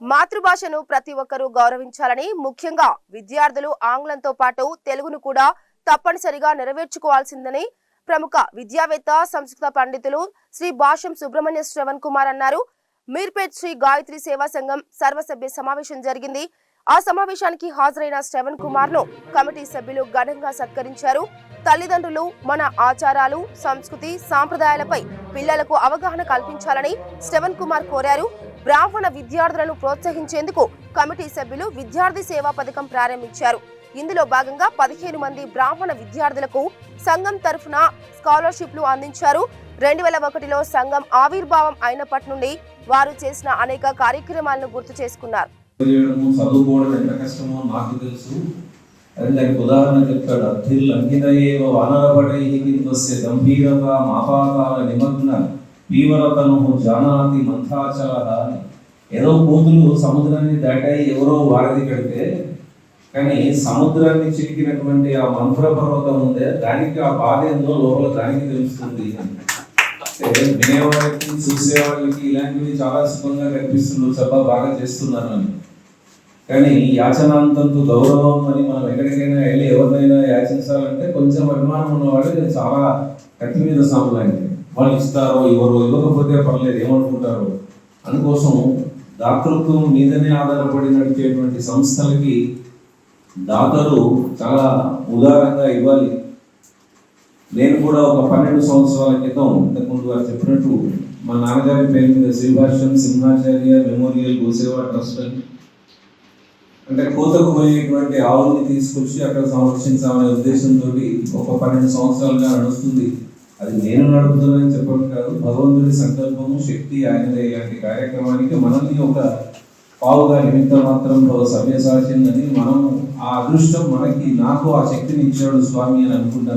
మాతృభాషను ప్రతి ఒక్కరూ గౌరవించాలని ముఖ్యంగా విద్యార్థులు ఆంగ్లంతో పాటు తెలుగును కూడా తప్పనిసరిగా నెరవేర్చుకోవాల్సిందని ప్రముఖ విద్యావేత్త సంస్కృత పండితులు శ్రీ భాష్యం సుబ్రహ్మణ్య శ్రవణ్ కుమార్ అన్నారు. మీర్పేట్ శ్రీ గాయత్రి సేవా సంఘం సర్వసభ్య సమావేశం జరిగింది. ఆ సమావేశానికి హాజరైన శ్రవణ్ కుమార్ను కమిటీ సభ్యులు ఘనంగా సత్కరించారు. తల్లిదండ్రులు మన ఆచారాలు సంస్కృతి సాంప్రదాయాలపై పిల్లలకు అవగాహన కల్పించాలని శ్రవణ్ కుమార్ కోరారు. బ్రాహ్మణ విద్యార్థులను ప్రోత్సహించేందుకు కమిటీ సభ్యులు విద్యార్థి సేవా పథకం ప్రారంభించారు. ఇందులో భాగంగా పదిహేను మంది బ్రాహ్మణ విద్యార్థులకు సంఘం తరఫున స్కాలర్షిప్లు అందించారు. రెండు వేల ఒకటిలో సంఘం ఆవిర్భావం అయినప్పటి నుండి వారు చేసిన అనేక కార్యక్రమాలను గుర్తు చేసుకున్నారు. చేయడము చదువుకోవడం ఎంత కష్టమో నాకు తెలుసు. అది దానికి ఉదాహరణ చెప్తాడు అర్థిల్ అంకితయేవ వానరపడై కిందస్య గంభీరత మాపాతాల నిమగ్న తీవ్రతను జానాతి మంథాచల అని. ఏదో కోతులు సముద్రాన్ని దాటాయి ఎవరో వారధి కడితే. కానీ సముద్రాన్ని చిరికినటువంటి ఆ మంత్ర పర్వతం ఉందే దానికి ఆ బాధ ఏందో లోపల దానికి తెలుస్తుంది. వినేవాళ్ళకి చూసేవాళ్ళకి ఇలాంటివి చాలా సుఖంగా కనిపిస్తున్నారు చాలా బాగా చేస్తున్నారు అని కానీ యాచనాంతంతో గౌరవం అని మనం ఎక్కడికైనా వెళ్ళి ఎవరినైనా యాచించాలంటే కొంచెం అభిమానం ఉన్నవాళ్ళు చాలా కత్తి మీద సాము వాళ్ళు ఇస్తారో ఇవ్వరో ఇవ్వకపోతే పర్లేదు ఏమనుకుంటారో. అందుకోసం దాతృత్వం మీదనే ఆధారపడి నడిచేటువంటి సంస్థలకి దాతలు చాలా ఉదారంగా ఇవ్వాలి. నేను కూడా ఒక పన్నెండు సంవత్సరాల క్రితం ఇంతకుముందు వారు చెప్పినట్టు మా నాన్నగారి పేరు మీద శ్రీభాష్యం సింహాచార్య మెమోరియల్ గోసేవా ట్రస్ట్ అని. అంటే కోతకు పోయేటువంటి ఆవుల్ని తీసుకొచ్చి అక్కడ సంరక్షించాలనే ఉద్దేశంతో ఒక పన్నెండు సంవత్సరాలుగా నడుస్తుంది. అది నేను నడుపుతున్నానని చెప్పడం కాదు భగవంతుడి సంకల్పము శక్తి ఆయనదే. ఇలాంటి కార్యక్రమానికి మనల్ని ఒక పావుగా నిమిత్త మాత్రం సభ్యసాచిందని మనం ఆ అదృష్టం మనకి నాకు ఆ శక్తిని ఇచ్చాడు స్వామి అని అనుకుంటాను.